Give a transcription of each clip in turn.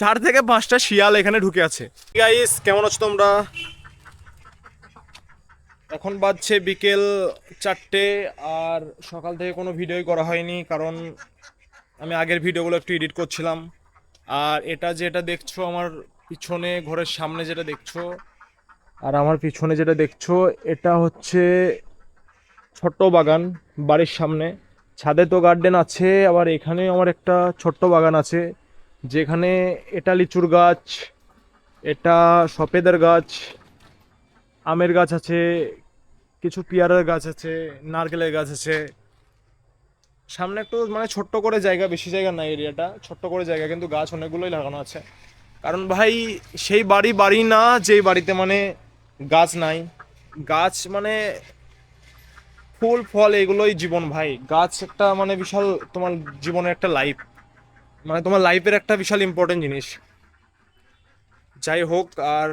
চার থেকে পাঁচটা শিয়াল এখানে ঢুকে আছে। গাইস কেমন আছো তোমরা? এখন বাজছে বিকেল চারটে আর সকাল থেকে কোনো ভিডিওই করা হয়নি, কারণ আমি আগের ভিডিওগুলো একটু এডিট করছিলাম। আর এটা যেটা দেখছ, আমার পিছনে ঘরের সামনে যেটা দেখছ, আর আমার পিছনে যেটা দেখছ, এটা হচ্ছে ছোট্ট বাগান বাড়ির সামনে। ছাদে তো গার্ডেন আছে, আবার এখানে আমার একটা ছোট্ট বাগান আছে। যেখানে এটা লিচুর গাছ, এটা সফেদের গাছ, আমের গাছ আছে, কিছু পেয়ারার গাছ আছে, নারকেলের গাছ আছে। সামনে একটু মানে ছোট্ট করে জায়গা, বেশি জায়গা নাই এরিয়াটা, ছোট্ট করে জায়গা, কিন্তু গাছ অনেকগুলোই লাগানো আছে। কারণ ভাই, সেই বাড়ি বাড়ি না, যেই বাড়িতে মানে গাছ নাই। গাছ মানে ফুল, ফল, এগুলোই জীবন ভাই। গাছ একটা মানে বিশাল তোমার জীবনের একটা লাইফ মানে তোমার লাইফের একটা বিশাল ইম্পর্টেন্ট জিনিস। যাই হোক, আর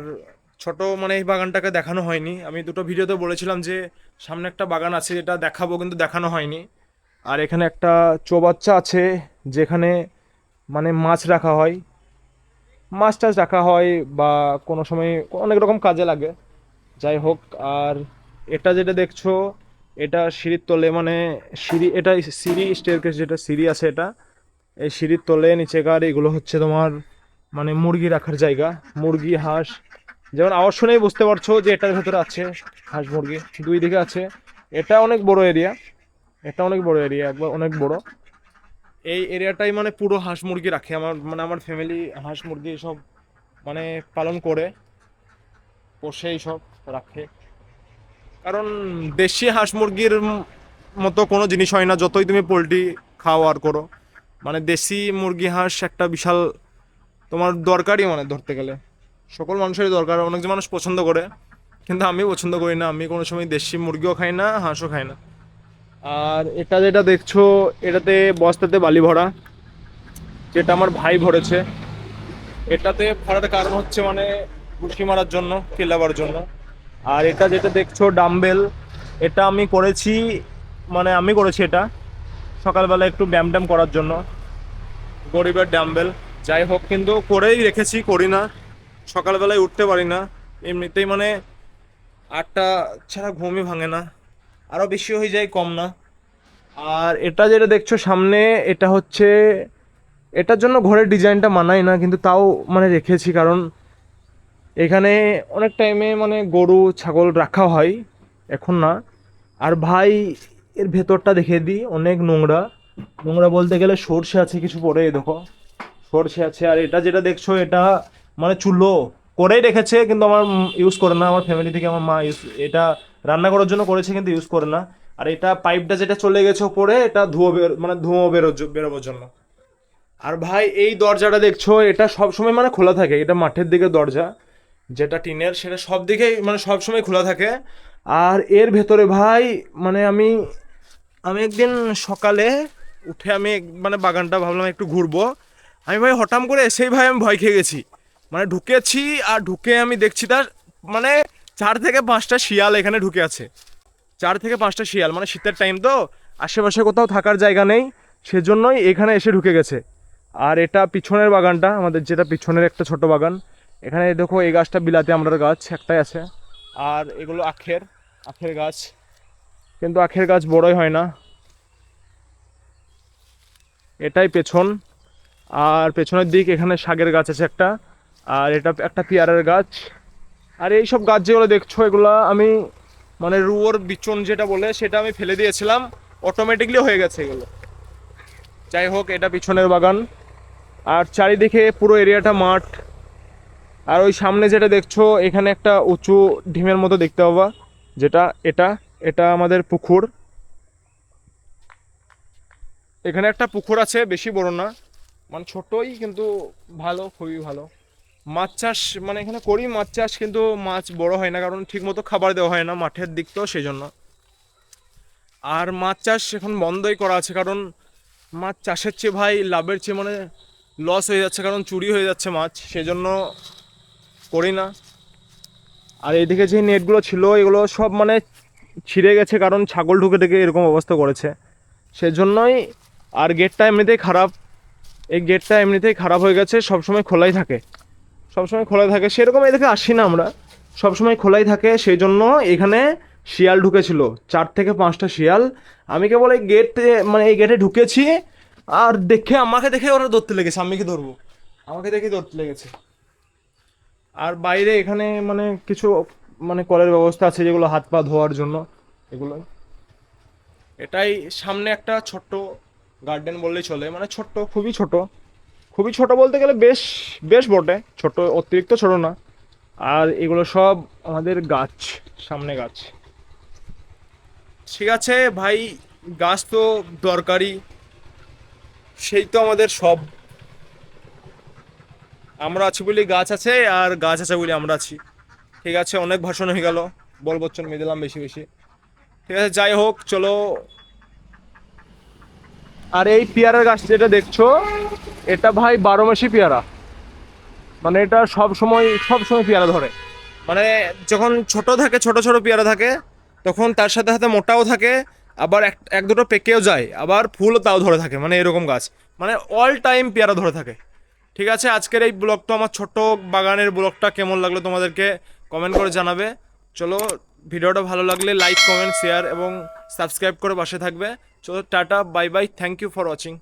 ছোট মানে এই বাগানটাকে দেখানো হয়নি। আমি দুটো ভিডিওতে বলেছিলাম যে, সামনে একটা বাগান আছে যেটা দেখাবো, কিন্তু দেখানো হয়নি। আর এখানে একটা চৌবাচ্চা আছে, যেখানে মানে মাছ রাখা হয়। মাছ টাছ রাখা হয় বা কোনো সময় অনেক রকম কাজে লাগে। যাই হোক, আর এটা যেটা দেখছ, এটা সিঁড়ির তলে মানে সিঁড়ি, এটা সিঁড়ি স্টেয়ারকেস যেটা সিঁড়ি আছে এটা। এই সিঁড়ির তলে নিচেকার এগুলো হচ্ছে তোমার মানে মুরগি রাখার জায়গা। মুরগি, হাঁস, যেমন আওয়াজ শুনেই বুঝতে পারছ যে এটার ভেতরে আছে হাঁস, মুরগি। দুই দিকে আছে। এটা অনেক বড় এরিয়া। এটা অনেক বড় এরিয়া, একবার অনেক বড়। এই এরিয়াটাই মানে পুরো হাঁস, মুরগি রাখে। আমার মানে আমার ফ্যামিলি হাঁস, মুরগি সব মানে পালন করে পোষে সব রাখে। কারণ দেশি হাঁস, মুরগির মতো কোনো জিনিস হয় না। যতই তুমি পোলট্রি খাও আর করো মানে দেশি মুরগি, হাঁস একটা বিশাল তোমার দরকারই মানে ধরতে গেলে। সকল মানুষেরই দরকার, অনেক মানুষ পছন্দ করে, কিন্তু আমি পছন্দ করি না। আমি কোনো সময় দেশি মুরগিও খাই না, হাঁসও খাই না। আর এটা যেটা দেখছ, এটাতে বস্তাতে বালি ভরা, যেটা আমার ভাই ভরেছে। এটাতে ভরার কারণ হচ্ছে মানে ঘুষি মারার জন্য, কেলাবার জন্য। আর এটা যেটা দেখছ, ডাম্বেল, এটা আমি করেছি মানে আমি করেছি এটা। সকালবেলা একটু ব্যায়াম ট্যাম করার জন্য। গরিবের ডাম্বেল। যাই হোক কিন্তু করেই রেখেছি করি না। সকালবেলায় উঠতে পারি না। এমনিতেই মানে আটটা ছাড়া ঘুমই ভাঙে না। আরও বেশি হয়ে যায় কম না। আর এটা যেটা দেখছ সামনে এটা হচ্ছে এটার জন্য ঘরের ডিজাইনটা মানায় না কিন্তু তাও মানে রেখেছি কারণ এখানে অনেক টাইমে মানে গরু ছাগল রাখা হয় এখন না। আর ভাই এর ভেতরটা দেখে দিই, অনেক নোংরা। নোংরা বলতে গেলে সর্ষে আছে কিছু পরে দেখো। সর্ষে আছে, আর এটা যেটা দেখছ, এটা মানে চুলো। করেই রেখেছে, কিন্তু আমার ইউজ করে না। আমার ফ্যামিলি থেকে আমার মা ইউজ এটা রান্না করার জন্য করেছে, কিন্তু ইউজ করে না। আর এটা পাইপটা যেটা চলে গেছে ওপরে, এটা ধুয়ো মানে ধুয়ো বেরো বেরোবার জন্য। আর ভাই, এই দরজাটা দেখছ, এটা সব সময় মানে খোলা থাকে। এটা মাঠের দিকে দরজা, যেটা টিনের, সেটা সব দিকেই মানে সবসময় খোলা থাকে। আর এর ভেতরে ভাই মানে আমি আমি একদিন সকালে উঠে আমি মানে বাগানটা ভাবলাম একটু ঘুরবো। আমি ভাই হঠাৎ করে এসেই ভাই আমি ভয় খেয়ে গেছি। মানে ঢুকেছি আর ঢুকে আমি দেখছি তার মানে চার থেকে পাঁচটা শিয়াল এখানে ঢুকে আছে। চার থেকে পাঁচটা শিয়াল মানে শীতের টাইম তো, আশেপাশে কোথাও থাকার জায়গা নেই, সেজন্যই এখানে এসে ঢুকে গেছে। আর এটা পিছনের বাগানটা, আমাদের যেটা পিছনের একটা ছোট বাগান, এখানে দেখো এই গাছটা বিলাতি আমরার গাছ, একটাই আছে। আর এগুলো আখের আখের গাছ। কিন্তু আখের গাছ বড়ই হয় না। এটাই পেছন। আর পেছনের দিক এখানে শাগের গাছ আছে একটা। আর এটা একটা পেয়ারার গাছ। আর এই সব গাছ যেগুলো দেখছ, এগুলো আমি মানে রুয়োর বিচন যেটা বলে, সেটা আমি ফেলে দিয়েছিলাম। অটোমেটিকলি হয়ে গেছে এগুলো। যাই হোক, এটা পিছনের বাগান। আর চারিদিকে পুরো এরিয়াটা মাঠ। আর ওই সামনে যেটা দেখছ, এখানে একটা উঁচু ঢিমের মতো দেখতে পাবা। যেটা এটা এটা আমাদের পুকুর। এখানে একটা পুকুর আছে, বেশি বড় না। মানে ছোটই, কিন্তু ভালো, খুবই ভালো। মাছ চাষ মানে এখানে করি মাছ চাষ, কিন্তু মাছ বড় হয় না, কারণ ঠিকমতো খাবার দেওয়া হয় না মাঠের দিক তো সেই জন্য আর মাছ চাষ এখন বন্ধই করা আছে, কারণ মাছ চাষের চেয়ে ভাই লাভের চেয়ে মানে লস হয়ে যাচ্ছে, কারণ চুরি হয়ে যাচ্ছে মাছ। সেজন্য করি না। আর এইদিকে যে নেটগুলো ছিল, এগুলো সব মানে ছিঁড়ে গেছে কারণ ছাগল ঢুকে ঢুকে এরকম অবস্থা করেছে। সেজন্যই আর গেটটা এমনিতেই খারাপ। এই গেটটা এমনিতেই খারাপ হয়ে গেছে, সবসময় খোলাই থাকে। সবসময় খোলাই থাকে। সেরকম এদিকে আসি না আমরা। সবসময় খোলাই থাকে সেই জন্য এখানে শিয়াল ঢুকেছিল। চার থেকে পাঁচটা শিয়াল। আমি কেবল এই গেটে মানে এই গেটে ঢুকেছি। আর দেখে, আমাকে দেখে ওরা ধরতে লেগেছে। আমি কি ধরবো? আমাকে দেখে ধরতে লেগেছে। আর বাইরে এখানে মানে কিছু মানে কলের ব্যবস্থা আছে যেগুলো হাত পা ধোয়ার জন্য এগুলো। এটাই সামনে একটা ছোট্ট গার্ডেন বললেই চলে মানে ছোট্ট খুবই ছোট। খুবই ছোট বলতে গেলে বেশ বেশ বটে ছোট অতিরিক্ত ছোট না। আর এগুলো সব আমাদের গাছ সামনে গাছ। ঠিক আছে ভাই গাছ তো দরকারি সেই তো আমাদের সব। আমরা আছি বলি গাছ আছে আর গাছ আছে বলি আমরা আছি। ঠিক আছে, অনেক ভাষণ হয়ে গেল। বল বচ্চন, মেয়ে দিলাম বেশি বেশি। ঠিক আছে, যাই হোক, চলো। আর এই পেয়ারার গাছ যেটা দেখছ, এটা ভাই বারো মাসি পেয়ারা। মানে এটা সব সময় সব সময় পেয়ারা ধরে। মানে যখন ছোট থাকে, ছোট ছোট পেয়ারা থাকে, তখন তার সাথে সাথে মোটাও থাকে, আবার এক এক দুটো পেকেও যায়, আবার ফুলও তাও ধরে থাকে মানে এরকম গাছ। মানে অল টাইম পেয়ারা ধরে থাকে। ঠিক আছে, আজকের এই ব্লগটা, আমার ছোট বাগানের ব্লগটা কেমন লাগল তোমাদেরকে কমেন্ট করে জানাবে। চলো, ভিডিওটা ভালো লাগলে লাইক কমেন্ট শেয়ার এবং সাবস্ক্রাইব করে পাশে থাকবে। চলো, tata bye bye thank you for watching